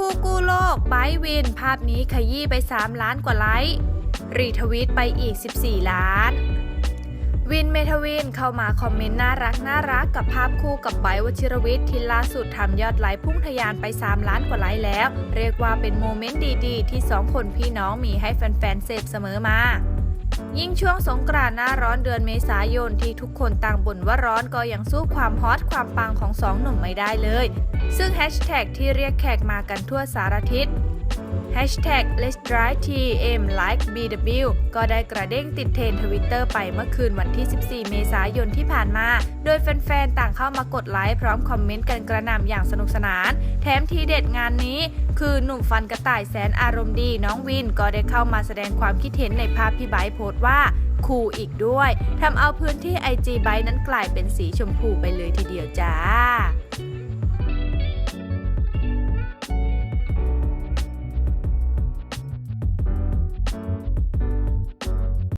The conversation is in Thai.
คู่กู้โลกไบวิน ภาพนี้ขยี้ไป 3 ล้านกว่าไลค์ รีทวิตไปอีก 14 ล้าน วินเมทวินเข้ามาคอมเมนต์น่ารักน่ารักกับภาพคู่กับไบวชิรวิทย์ที่ล่าสุดทำยอดไลค์พุ่งทะยานไป 3 ล้านกว่าไลค์แล้ว เรียกว่าเป็นโมเมนต์ดีๆ ที่ 2 คนพี่น้องมีให้แฟนๆเสพเสมอมา ยิ่งช่วงสงกรานต์หน้าร้อนเดือนเมษายนที่ทุกคนต่างบ่นว่าร้อนก็ยังสู้ความฮอตความปังของสองหนุ่มไม่ได้เลย ซึ่งแฮชแท็กที่เรียกแขกมากันทั่วสารทิศ Hashtag Let's Drive TM Like BW ก็ได้กระเด้งติดเทรนทวิตเตอร์ไปเมื่อคืนวันที่ 14 เมษายนที่ผ่านมา โดยแฟนๆ ต่างเข้ามากดไลค์พร้อมคอมเมนต์กันกระหน่ำอย่างสนุกสนาน แถมทีเด็ดงานนี้ คือหนุ่มฟันกระต่ายแสนอารมณ์ดีน้องวินก็ได้เข้ามาแสดงความคิดเห็นในภาพพี่ไบโพสต์ว่าคูลอีกด้วยทำเอาพื้นที่ IG ไบนั้นกลายเป็นสีชมพูไปเลยทีเดียวจ้า